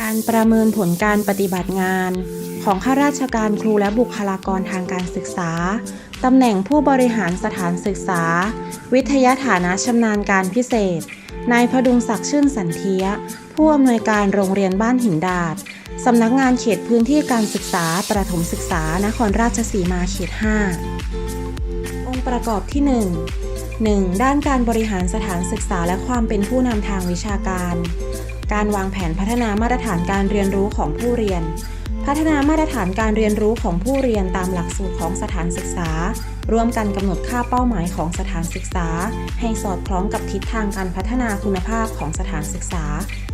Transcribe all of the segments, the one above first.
การประเมินผลการปฏิบัติงานของข้าราชการครูและบุคลากรทางการศึกษา ตำแหน่งผู้บริหารสถานศึกษา วิทยาฐานะชำนาญการพิเศษ นายพดุงศักดิ์ชื่นสันเทีย ผู้อำนวยการโรงเรียนบ้านหินดาด สำนักงานเขตพื้นที่การศึกษา ประถมศึกษา นครราชสีมาเขต 5 องค์ประกอบที่ 1 1. ด้านการบริหารสถานศึกษาและความเป็นผู้นำทางวิชาการ การวางแผนพัฒนามาตรฐานการเรียนรู้ของผู้เรียน พัฒนามาตรฐานการเรียนรู้ของผู้เรียนตามหลักสูตรของสถานศึกษา ร่วมกันกำหนดค่าเป้าหมายของสถานศึกษา ให้สอดคล้องกับทิศทางการพัฒนาคุณภาพของสถานศึกษา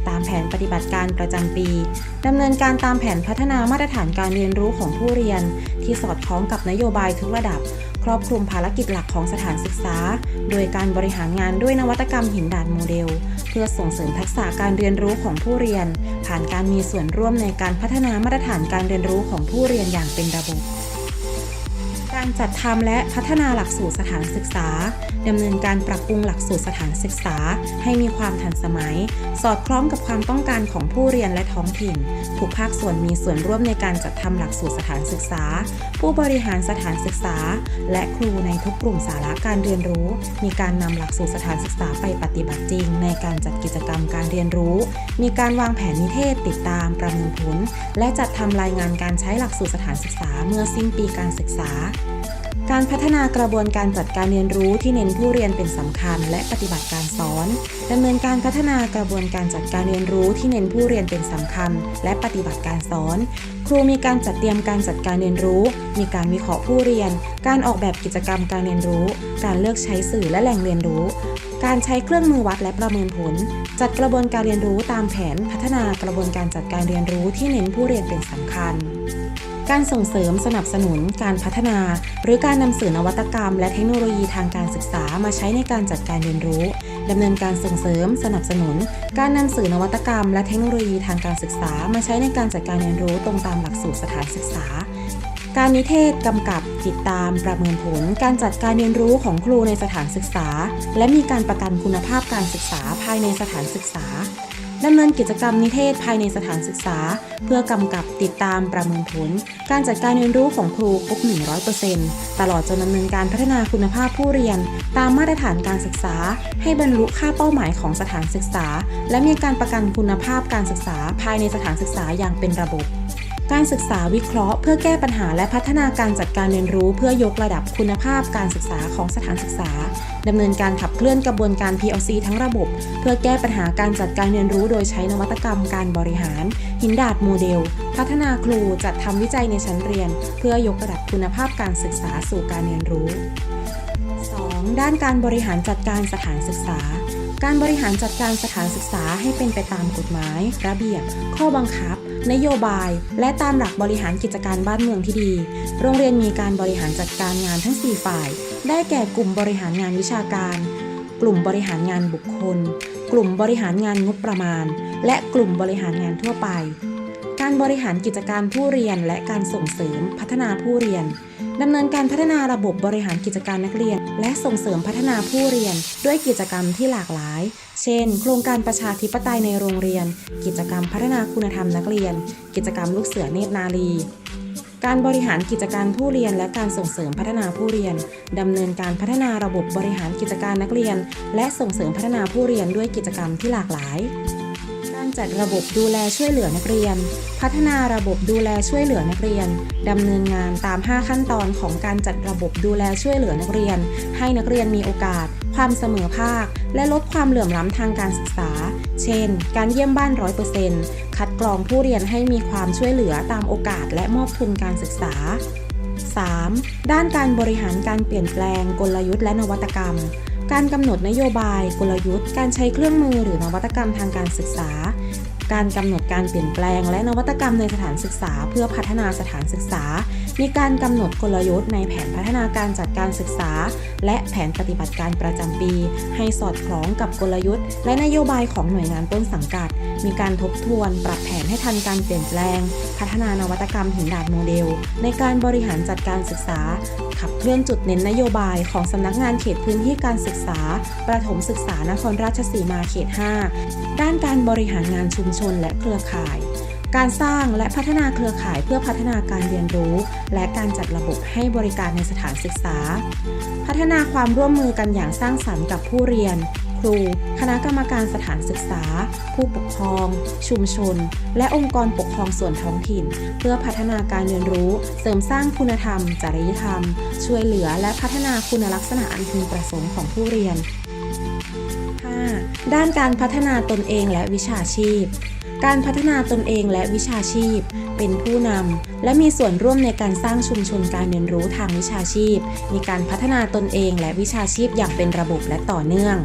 ตามแผนปฏิบัติการประจำปีดำเนินการตามแผนพัฒนามาตรฐานการเรียนรู้ของผู้เรียน ที่สอดคล้องกับนโยบายทุกระดับ ครอบคลุมภารกิจหลักของสถานศึกษา โดยการบริหารงานด้วยนวัตกรรมหินดาดโมเดล เพื่อส่งเสริมทักษะการเรียนรู้ของผู้เรียน ผ่านการมีส่วนร่วมในการพัฒนามาตรฐานการเรียนรู้ของผู้เรียนอย่างเป็นระบบ การจัดทำและพัฒนาหลักสูตรสถานศึกษาดำเนินการปรับปรุงหลักสูตรสถานศึกษา ให้มีความทันสมัย สอดคล้องกับความต้องการของผู้เรียนและท้องถิ่น ทุกภาคส่วนมีส่วนร่วมในการจัดทำหลักสูตรสถานศึกษา ผู้บริหารสถานศึกษา และครูในทุกกลุ่มสาระการเรียนรู้ มีการนำหลักสูตรสถานศึกษาไปปฏิบัติจริง ในการจัดกิจกรรมการเรียนรู้ มีการวางแผนนิเทศติดตามประเมินผล และจัดทำรายงานการใช้หลักสูตรสถานศึกษาเมื่อสิ้นปีการศึกษา การพัฒนากระบวนการจัดการเรียนรู้ที่เน้นผู้เรียนเป็นสำคัญ และปฏิบัติการสอนดำเนินการพัฒนากระบวนการจัดการเรียนรู้ที่เน้นผู้เรียนเป็นสำคัญ และปฏิบัติการสอน ครูมีการจัดเตรียมการจัดการเรียนรู้ มีการวิเคราะห์ผู้เรียน การออกแบบกิจกรรมการเรียนรู้ การเลือกใช้สื่อและแหล่งเรียนรู้ การใช้เครื่องมือวัดและประเมินผล จัดกระบวนการเรียนรู้ตามแผนพัฒนากระบวนการจัดการเรียนรู้ที่เน้นผู้เรียนเป็นสำคัญ การส่งเสริมสนับสนุนการพัฒนา หรือการนำสื่อนวัตกรรม และเทคโนโลยีทางการศึกษามาใช้ในการจัดการเรียนรู้ดำเนินการส่งเสริม สนับสนุน การนำสื่อนวัตกรรม และเทคโนโลยีทางการศึกษา มาใช้ในการจัดการเรียนรู้ตรงตามหลักสูตรสถานศึกษา การนิเทศกำกับติดตามประเมินผล การจัดการเรียนรู้ของครูในสถานศึกษา และมีการประกันคุณภาพการศึกษาภายในสถานศึกษา ดำเนินกิจกรรมนิเทศภายในสถานศึกษา เพื่อกำกับติดตามประเมินผล การจัดการเรียนรู้ของครูครบ 100%ตลอดจนดำเนินการพัฒนาคุณภาพผู้เรียน ตามมาตรฐานการศึกษา ให้บรรลุค่าเป้าหมายของสถานศึกษา และมีการประกันคุณภาพการศึกษาภายในสถานศึกษาอย่างเป็นระบบ การศึกษาวิเคราะห์ เพื่อแก้ปัญหาและพัฒนาการจัดการเรียนรู้ เพื่อยกระดับคุณภาพการศึกษาของสถานศึกษาดำเนินการขับเคลื่อนกระบวนการ PLC ทั้งระบบ เพื่อแก้ปัญหาการจัดการเรียนรู้ โดยใช้นวัตกรรมการบริหาร หินดาดโมเดล พัฒนาครูจัดทำวิจัยในชั้นเรียน เพื่อยกระดับคุณภาพการศึกษาสู่การเรียนรู้ 2. ด้านการบริหารจัดการสถานศึกษา การบริหารจัดการสถานศึกษาให้เป็นไปตามกฎหมาย ระเบียบ ข้อบังคับ นโยบาย และตามหลักบริหารกิจการบ้านเมืองที่ดี โรงเรียนมีการบริหารจัดการงานทั้ง 4 ฝ่าย ได้แก่กลุ่มบริหารงานวิชาการ กลุ่มบริหารงานบุคคล กลุ่มบริหารงานงบประมาณ และกลุ่มบริหารงานทั่วไป การบริหารกิจการผู้เรียนและการส่งเสริมพัฒนาผู้เรียนดำเนินการพัฒนาระบบบริหารกิจการนักเรียน และส่งเสริมพัฒนาผู้เรียน ด้วยกิจกรรมที่หลากหลาย เช่น โครงการประชาธิปไตยในโรงเรียน กิจกรรมพัฒนาคุณธรรมนักเรียน กิจกรรมลูกเสือเนตรนารีการบริหารกิจการผู้เรียนและการส่งเสริมพัฒนาผู้เรียน ดำเนินการพัฒนาระบบบริหารกิจการนักเรียน และส่งเสริมพัฒนาผู้เรียนด้วยกิจกรรมที่หลากหลาย จัดระบบดูแลช่วยเหลือนักเรียน พัฒนาระบบดูแลช่วยเหลือนักเรียนดำเนินงานตาม 5 ขั้นตอนของการจัดระบบดูแลช่วยเหลือนักเรียน ให้นักเรียนมีโอกาส ความเสมอภาค และลดความเหลื่อมล้ำทางการศึกษา เช่น การเยี่ยมบ้าน 100%คัดกรองผู้เรียนให้มีความช่วยเหลือตามโอกาสและมอบทุนการศึกษา 3. ด้านการบริหารการเปลี่ยนแปลงกลยุทธ์และนวัตกรรมการกำหนดนโยบาย กลยุทธ์ การใช้เครื่องมือหรือนวัตกรรมทางการศึกษา การกำหนดการเปลี่ยนแปลง และนวัตกรรมในสถานศึกษา เพื่อพัฒนาสถานศึกษา มีการกำหนดกลยุทธ์ในแผนพัฒนาการจัดการศึกษา และแผนปฏิบัติการประจำปี ให้สอดคล้องกับกลยุทธ์ และนโยบายของหน่วยงานต้นสังกัด มีการทบทวน ปรับแผนให้ทันการเปลี่ยนแปลง พัฒนานวัตกรรมหินดาดโมเดล ในการบริหารจัดการศึกษา ขับเคลื่อนจุดเน้นนโยบายของสำนักงานเขตพื้นที่การศึกษา ประถมศึกษานครราชสีมาเขต 5 ด้านการบริหารงานชุมชนและเครือข่าย การสร้างและพัฒนาเครือข่ายเพื่อพัฒนาการเรียนรู้ และการจัดระบบให้บริการในสถานศึกษา พัฒนาความร่วมมือกันอย่างสร้างสรรค์กับผู้เรียน รู คณะกรรมการสถานศึกษา ผู้ปกครอง ชุมชน และองค์กรปกครองส่วนท้องถิ่น เพื่อพัฒนาการเรียนรู้ เสริมสร้างคุณธรรม จริยธรรม ช่วยเหลือและพัฒนาคุณลักษณะอันพึงประสงค์ของผู้เรียน 5. ด้านการพัฒนาตนเองและวิชาชีพการพัฒนาตนเองและวิชาชีพ เป็นผู้นำและมีส่วนร่วมในการสร้างชุมชนการเรียนรู้ทางวิชาชีพ มีการพัฒนาตนเองและวิชาชีพอย่างเป็นระบบและต่อเนื่อง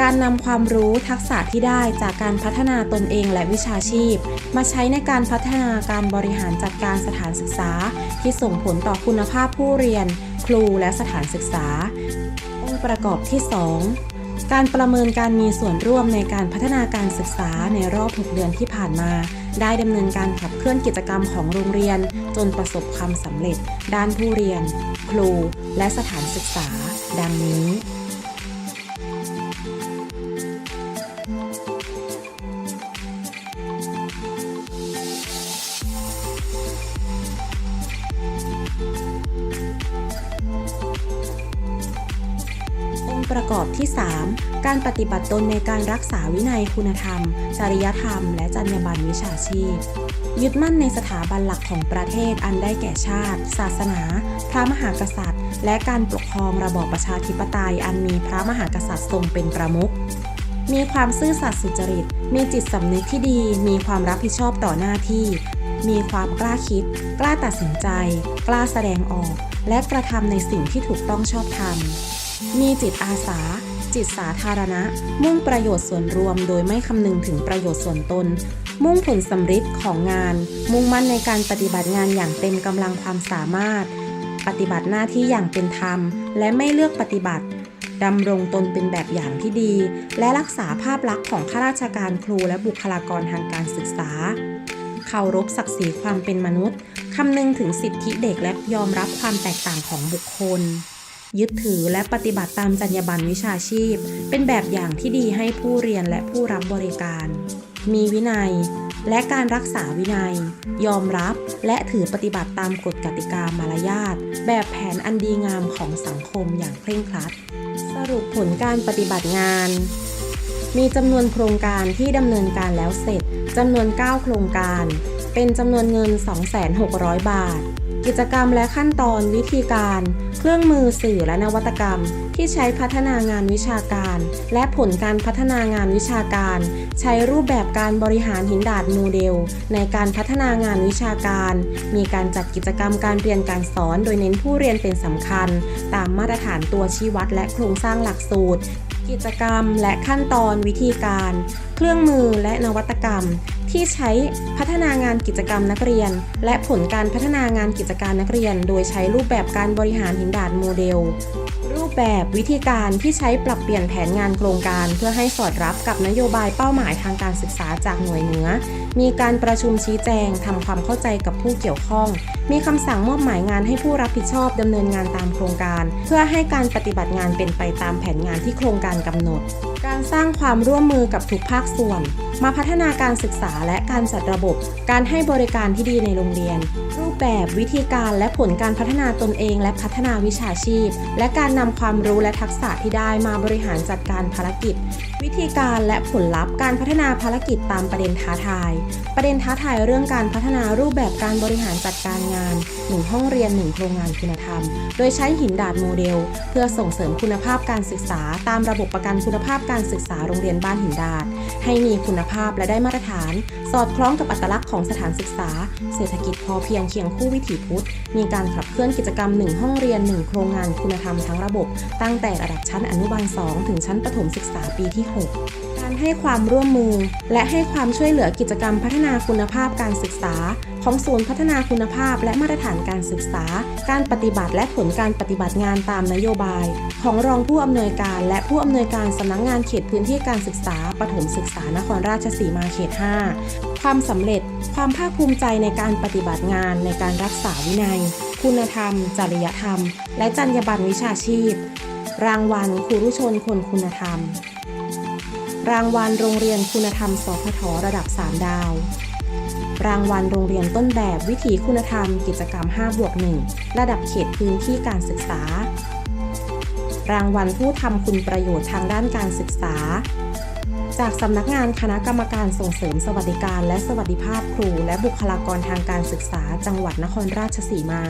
การนำความรู้ทักษะที่ได้จากการพัฒนาตนเองและวิชาชีพ มาใช้ในการพัฒนาการบริหารจัดการสถานศึกษา ที่ส่งผลต่อคุณภาพผู้เรียน ครูและสถานศึกษา องค์ประกอบที่ 2 การประเมินการมีส่วนร่วมในการพัฒนาการศึกษาในรอบ 6 เดือนที่ผ่านมา ได้ดำเนินการขับเคลื่อนกิจกรรมของโรงเรียน จนประสบความสำเร็จ ด้านผู้เรียน ครู และสถานศึกษา ดังนี้ ประกอบที่ 3 การปฏิบัติตนในการรักษาวินัยคุณธรรม จริยธรรม และจรรยาบรรณวิชาชีพ ยึดมั่นในสถาบันหลักของประเทศอันได้แก่ชาติ ศาสนา พระมหากษัตริย์ และการปกครองระบอบประชาธิปไตยอันมีพระมหากษัตริย์ทรงเป็นประมุขมีความซื่อสัตย์สุจริต มีจิตสำนึกที่ดี มีความรับผิดชอบต่อหน้าที่ มีความกล้าคิด กล้าตัดสินใจ กล้าแสดงออก และกระทำในสิ่งที่ถูกต้องชอบธรรม มีจิตอาสา จิตสาธารณะ มุ่งประโยชน์ส่วนรวมโดยไม่คำนึงถึงประโยชน์ส่วนตน มุ่งผลสำฤทธิ์ของงาน มุ่งมั่นในการปฏิบัติงานอย่างเต็มกำลังความสามารถ ปฏิบัติหน้าที่อย่างเป็นธรรม และไม่เลือกปฏิบัติดำรงตนเป็นแบบอย่างที่ดี และรักษาภาพลักษณ์ของข้าราชการครูและบุคลากรทางการศึกษา เคารพศักดิ์ศรีความเป็นมนุษย์ คำนึงถึงสิทธิเด็กและยอมรับความแตกต่างของบุคคล ยึดถือและปฏิบัติตามจรรยาบรรณวิชาชีพ เป็นแบบอย่างที่ดีให้ผู้เรียนและผู้รับบริการ มีวินัย และการรักษาวินัย ยอมรับและถือปฏิบัติตามกฎกติกามารยาทแบบแผนอันดีงามของสังคมอย่างเคร่งครัด สรุปผลการปฏิบัติงาน มีจำนวนโครงการที่ดำเนินการแล้วเสร็จจำนวน 9 โครงการ เป็นจำนวนเงิน 2,600 บาท กิจกรรมและขั้นตอนวิธีการ เครื่องมือสื่อและนวัตกรรม ที่ใช้พัฒนางานวิชาการ และผลการพัฒนางานวิชาการ ใช้รูปแบบการบริหารหินดาดโมเดล ในการพัฒนางานวิชาการ มีการจัดกิจกรรมการเรียนการสอน โดยเน้นผู้เรียนเป็นสำคัญ ตามมาตรฐานตัวชี้วัด และโครงสร้างหลักสูตรกิจกรรมและขั้นตอนวิธีการ เครื่องมือและนวัตกรรม ที่ใช้พัฒนางานกิจกรรมนักเรียน และผลการพัฒนางานกิจการนักเรียน โดยใช้รูปแบบการบริหารหินดาดโมเดล รูปแบบวิธีการที่ใช้ปรับเปลี่ยนแผนงานโครงการ เพื่อให้สอดรับกับนโยบายเป้าหมายทางการศึกษาจากหน่วยเหนือ มีการประชุมชี้แจงทำความเข้าใจกับผู้เกี่ยวข้อง มีคำสั่งมอบหมายงานให้ผู้รับผิดชอบดำเนินงานตามโครงการ เพื่อให้การปฏิบัติงานเป็นไปตามแผนงานที่โครงการกำหนด การสร้างความร่วมมือกับทุกภาคส่วน มาพัฒนาการศึกษาและการจัดระบบ การให้บริการที่ดีในโรงเรียน รูปแบบวิธีการและผลการพัฒนาตนเอง และพัฒนาวิชาชีพ และการนำความรู้และทักษะที่ได้มาบริหารจัดการภารกิจ วิธีการและผลลัพธ์การพัฒนาภารกิจตามประเด็นท้าทาย ประเด็นท้าทายเรื่องการพัฒนารูปแบบการบริหารจัดการงาน1ห้องเรียน1โครงงานคุณธรรม โดยใช้หินดาดโมเดล เพื่อส่งเสริมคุณภาพการศึกษาตามระบบประกันคุณภาพการศึกษาโรงเรียนบ้านหินดาดให้มีคุณภาพและได้มาตรฐาน สอดคล้องกับอัตลักษณ์ของสถานศึกษา เศรษฐกิจพอเพียงเคียงคู่วิถีพุทธ มีการขับเคลื่อนกิจกรรม 1 ห้องเรียน 1 โครงงานคุณธรรมทั้งระบบ ตั้งแต่ระดับชั้นอนุบาล 2 ถึงชั้นประถมศึกษาปีที่ 6 การให้ความร่วมมือ และให้ความช่วยเหลือกิจกรรมพัฒนาคุณภาพการศึกษา ของศูนย์พัฒนาคุณภาพและมาตรฐานการศึกษา การปฏิบัติและผลการปฏิบัติงานตามนโยบาย ของรองผู้อำนวยการ และผู้อำนวยการสำนักงงานเขตพื้นที่การศึกษาปฐมศึกษานครราชสีมาเขต 5 ความสำเร็จ ความภาคภูมิใจในการปฏิบัติงานในการรักษาวินัย คุณธรรม จริยธรรม และจรรยาบรรณวิชาชีพ รางวัลครูรุชนคนคุณธรรม รางวัลโรงเรียนคุณธรรม สพทระดับ 3 ดาว รางวัลโรงเรียนต้นแบบวิถีคุณธรรม กิจกรรม5บวก1ระดับเขตพื้นที่การศึกษา รางวัลผู้ทำคุณประโยชน์ทางด้านการศึกษา จากสำนักงานคณะกรรมการส่งเสริมสวัสดิการ และสวัสดิภาพครู และบุคลากรทางการศึกษา จังหวัดนครราชสีมา